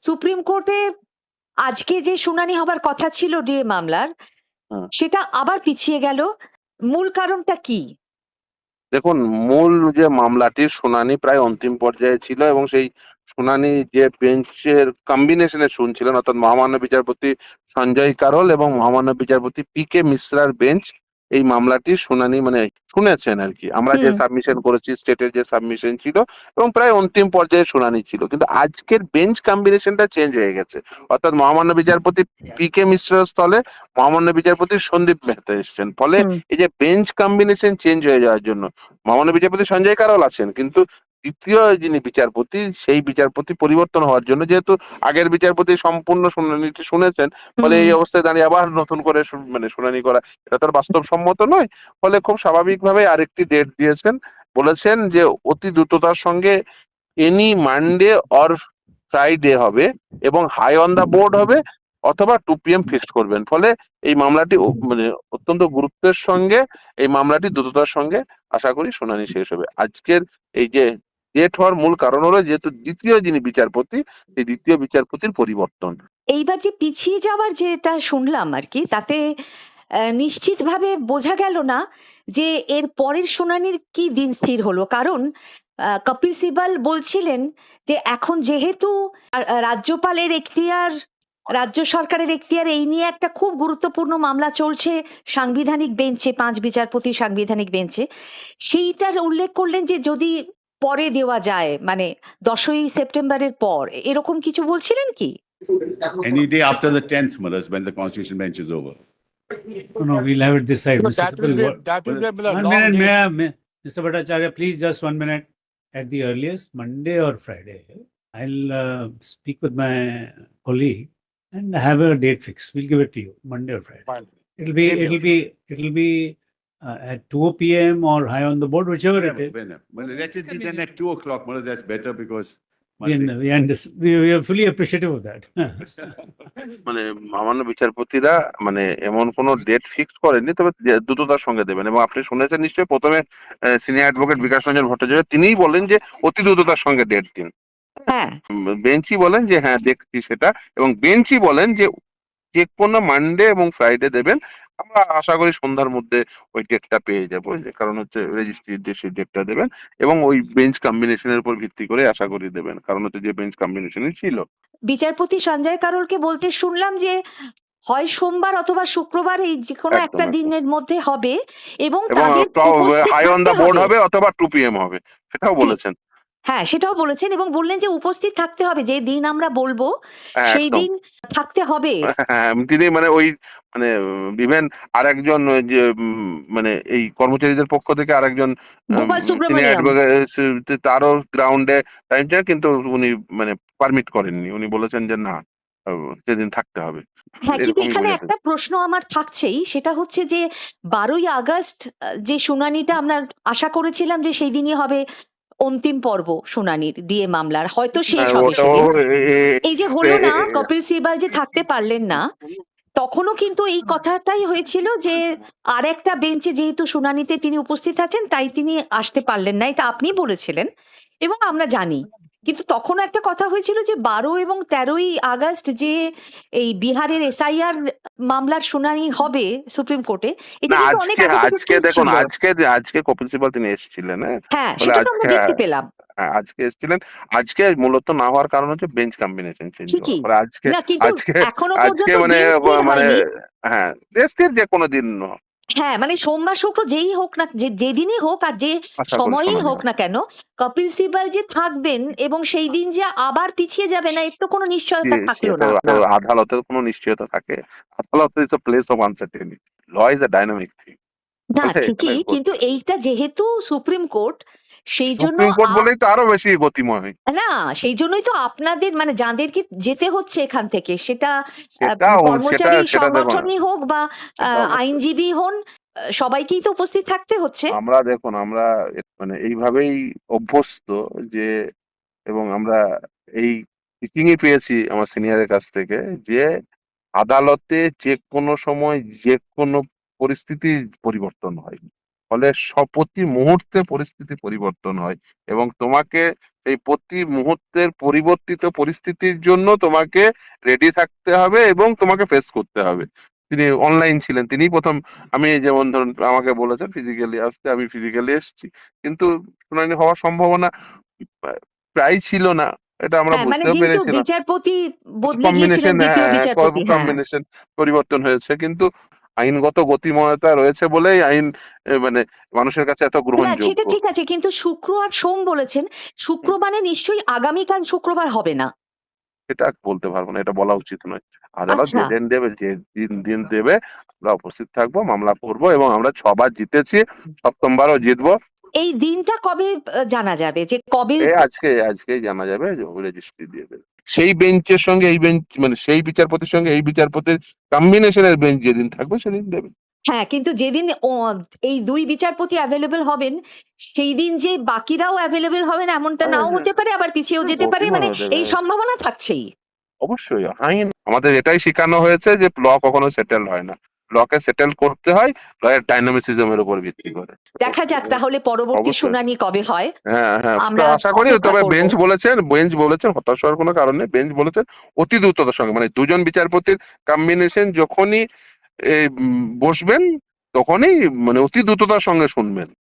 Supreme কোর্টে আজকে যে শুনানি হবার কথা ছিল ডিএ মামলার সেটা আবার পিছিয়ে গেল। মূল কারণটা কি? দেখুন মূল যে মামলাটির শুনানি প্রায় অন্তিম পর্যায়ে ছিল এবং সেই শুনানি যে বেঞ্চের কম্বিনেশনে শুনছিলেন অর্থাৎ মহামান্য বিচারপতি সঞ্জয় কারোল এবং মহামান্য বিচারপতি পি কে মিশ্রার বেঞ্চ এই মামলাটির শুনানি মানে শুনেছেন আর কি। আমরা যে সাবমিশন করেছি স্টেটের যে সাবমিশন ছিল এবং প্রায় অন্তিম পর্যায়ে শুনানি ছিল। কিন্তু আজকের বেঞ্চ কম্বিনেশনটা চেঞ্জ হয়ে গেছে। অর্থাৎ মহামান্য বিচারপতি পি কে মিশ্রের স্থলে মহামান্য বিচারপতি সন্দীপ মেহতা এসছেন। ফলে এই যে বেঞ্চ কম্বিনেশন চেঞ্জ হয়ে যাওয়ার জন্য মহামান্য বিচারপতি সঞ্জয় কারল আছেন কিন্তু দ্বিতীয় যিনি বিচারপতি সেই বিচারপতি পরিবর্তন হওয়ার জন্য যেহেতু আগের বিচারপতি সম্পূর্ণ শুনানিটি শুনেছেন ফলে এই অবস্থায় দাঁড়িয়ে আবার নতুন করে মানে শুনানি করা এটা তো আর বাস্তবসম্মত নয় ফলে খুব স্বাভাবিকভাবে আরেকটি ডেট দিয়েছেন বলেছেন যে অতি দ্রুততার সঙ্গে এনি মানডে অর ফ্রাইডে হবে এবং হাই অন দা বোর্ড হবে অথবা টু পিএম ফিক্সড করবেন ফলে এই মামলাটি মানে অত্যন্ত গুরুত্বের সঙ্গে এই মামলাটি দ্রুততার সঙ্গে আশা করি শুনানি শেষ হবে। আজকের এই যে ডেট হওয়ার মূল কারণ হলো যেহেতু দ্বিতীয় যিনি বিচারপতি, সেই দ্বিতীয় বিচারপতির পরিবর্তন। এইবার যে পিছিয়ে যাওয়ার যেটা শুনলাম আর কি তাতে নিশ্চিতভাবে বোঝা গেল না যে এর পরের শুনানির কি দিন স্থির হলো। কারণ কপিল সিবাল বলছিলেন যে এখন যেহেতু রাজ্যপালের এখতিয়ার, রাজ্য সরকারের এখতিয়ার এই নিয়ে একটা খুব গুরুত্বপূর্ণ মামলা চলছে সাংবিধানিক বেঞ্চে, পাঁচ বিচারপতি সাংবিধানিক বেঞ্চে। সেইটার উল্লেখ করলেন যে যদি পরে দেওয়া যায় মানে দশই সেপ্টেম্বরের পর এরকম কিছু বলছিলেন কি Any day after the tenth, Manas, when the constitution bench is over. No, no, we'll have it this side. No, Mr. that will Sipal, be, what- that will what- be a One long minute, day. may I- may- Mr. Bhattacharya, please just one minute. At the earliest, Monday or Friday, I'll uh, speak with my colleague and have a date fixed. We'll give it to you, Monday or Friday. Fine. It'll be, Give you. it'll be, it'll be uh, at two PM or high on the board, whichever it is. Whenever, whenever. Let it be then at two o'clock, Manas, that's better because. We, Monday- we, unders- we, we are fully appreciative of that. মানে সামান্য বিচারপতিরা মানে এমন কোনো date fix করেননি তবে দ্রুততার সঙ্গে দেবেন এবং আপনি শুনেছেন নিশ্চয়ই প্রথমে সিনিয়র অ্যাডভোকেট বিকাশ রঞ্জন ভট্টাচার্য তিনিই বলেন যে অতি দ্রুততার সঙ্গে ডেট দিন হ্যাঁ বেঞ্চি বলেন যে হ্যাঁ দেখছি সেটা এবং বেঞ্চি বলেন যে যে কোনো মানডে এবং ফ্রাইডে দেবেন আমরা আশা করি সন্ধ্যার মধ্যে ওই ডেটটা পেয়ে যাব কারণ হচ্ছে রেজিস্ট্রির যে সেই ডেটটা দেবেন এবং ওই বেঞ্চ কম্বিনেশনের উপর ভিত্তি করে আশা করি দেবেন কারণ হচ্ছে যে বেঞ্চ কম্বিনেশনই ছিল। বিচারপতি সঞ্জয় কারোলকে বলতে শুনলাম যে হয় সোমবার অথবা শুক্রবার এই যে কোনো একটা দিনের মধ্যে হবে এবং তাদের হাই অন দা বোর্ড হবে। হবে অথবা টু পিএম হবে সেটাও বলেছেন। হ্যাঁ সেটাও বলেছেন এবং বললেন যে উপস্থিত থাকতে হবে যে দিন আমরা বলব হ্যাঁ, সেই দিন থাকতে হবে। হ্যাঁ, তিনি মানে ওই মানে ইভেন আরেকজন যে মানে এই কর্মচারীদের পক্ষ থেকে আরেকজন তারও গ্রাউন্ডে টাইম চায় কিন্তু উনি মানে পারমিট করেননি। উনি বলেছেন যে না সেদিন থাকতে হবে। হ্যাঁ কিন্তু এখানে একটা প্রশ্ন আমার থাকছেই সেটা হচ্ছে যে বারোই আগস্ট যে শুনানিটা আমরা আশা করেছিলাম যে সেই দিনই হবে অন্তিম পর্ব শুনানির ডিএ মামলার। হয়তো শেষ হ্যাঁ, হবে। এ- এ- এই যে হলো না কপিল সিবাল যে থাকতে পারলেন না তখনও কিন্তু এই কথাটাই হয়েছিল যে আর একটা বেঞ্চে যেহেতু শুনানিতে তিনি উপস্থিত আছেন তাই তিনি আসতে পারলেন না এটা আপনি বলেছিলেন। এবং আমরা জানি কিন্তু তখনও একটা কথা হয়েছিল যে বারো এবং তেরোই আগস্ট যে এই বিহারের এসআইআর মামলার শুনানি হবে সুপ্রিম কোর্টে এটা না কিন্তু অনেক আজকে আগে থেকে আজকে fixed দেখুন ছিল। আজকে আজকে কপিল সিবাল তিনি এসেছিলেন হ্যাঁ হ্যাঁ বলে সেটা তো আমরা আজকে- দেখতে পেলাম হ্যাঁ, আজকে এসেছিলেন আজকে মূলত না হওয়ার কারণ হচ্ছে বেঞ্চ কম্বিনেশন চেঞ্জ ঠিকই। আজকে না কিন্তু আজকে এখনও আজকে পর্যন্ত মানে স্থির মানে হয়নি। হ্যাঁ দেশের যে কোনো দিন হ্যাঁ মানে সোমবার শুক্র যেই হোক না যে যেদিনই হোক আর যে আশা করি সময়ই শোনা হোক যাবে। না কেন কপিল সিবাল যে থাকবেন এবং সেই দিন যে আবার পিছিয়ে যাবে না একটু তো কোনো নিশ্চয়তা থাকল সেটা না তো আদালতের কোনো নিশ্চয়তা থাকে আদালত is a place of uncertainty law is a dynamic thing না ঠিকই। কিন্তু এইটা যেহেতু সুপ্রিম কোর্ট সেই জন্য সুপ্রিম কোর্ট বলেই তো আরও বেশি গতিময়। না সেই জন্যই তো আপনাদের মানে যাদেরকে যেতে হচ্ছে এখান থেকে সেটা কর্মচারী সংগঠনই হোক বা আইনজীবী হন সবাইকেই তো উপস্থিত থাকতে হচ্ছে। আমরা দেখুন আমরা মানে এইভাবেই অভ্যস্ত যে এবং আমরা এই টিচিংই পেয়েছি আমার সিনিয়রের কাছ থেকে যে আদালতে যে কোনো সময় যে কোনো পরিস্থিতি পরিবর্তন হয় ফলে প্রতি মুহূর্তে পরিস্থিতি পরিবর্তন হয় এবং তোমাকে এই প্রতি মুহূর্তের পরিবর্তিত পরিস্থিতির জন্য তোমাকে রেডি থাকতে হবে এবং তোমাকে ফেস করতে হবে। তিনি অনলাইন ছিলেন তিনি প্রথম আমি যেমন ধরুন আমাকে বলেছেন ফিজিক্যালি আসতে আমি ফিজিক্যালি এসেছি। কিন্তু শুনানি হওয়ার সম্ভাবনা প্রায় ছিল না এটা আমরা হ্যাঁ মানে বুঝতেও পেরেছিলাম। কম্বিনেশন হ্যাঁ কম্বিনেশন পরিবর্তন হয়েছে। কিন্তু আইনগত গতিময়তা রয়েছে বলেই আইন মানে মানুষের কাছে এত গ্রহণযোগ্য। সেটা ঠিক আছে কিন্তু শুক্র আর সোম বলেছেন শুক্র মানে নিশ্চয়ই আগামীকাল শুক্রবার হবে না। এটা বলতে পারব না এটা বলা উচিত নয়। আদালত আচ্ছা। যেদিন দেবে যে দিন দিন দেবে আমরা উপস্থিত থাকব মামলা করব এবং আমরা ছবার জিতেছি সপ্তমবারও জিতবো। এই দিনটা কবে জানা যাবে? যে কবে আজকে আজকেই জানা যাবে রেজিস্ট্রি দিয়ে দেবে। সেই বেঞ্চের সঙ্গে এই বেঞ্চ মানে সেই বিচারপতির সঙ্গে এই বিচারপতির কম্বিনেশনের বেঞ্চ যেদিন থাকবে সেদিন দেবেন হ্যাঁ কিন্তু যেদিন এই দুই বিচারপতি অ্যাভেলেবেল হবেন সেই দিন যে বাকিরাও অ্যাভেলেবেল হবেন এমনটা হ্যাঁ, নাও হ্যাঁ। হতে পারে আবার পিছিয়েও যেতে পারে মানে এই সম্ভাবনা থাকছেই। অবশ্যই আইন আমাদের এটাই শেখানো হয়েছে যে ল কখনো সেটেল হয় না। লকে সেটেল করতে হয় লয়ের ডাইনামিসিজমের উপর ভিত্তি করে। দেখা যাক তাহলে পরবর্তী শুনানি কবে হয়। হ্যাঁ হ্যাঁ আমরা আশা করি তবে বেঞ্চ বলেছেন বেঞ্চ বলেছেন হতাশ হওয়ার কোনো কারণ নেই বেঞ্চ বলেছেন অতি দ্রুততার সঙ্গে মানে দুজন বিচারপতির কম্বিনেশন যখনই বসবেন তখনই মানে অতি দ্রুততার সঙ্গে শুনবেন।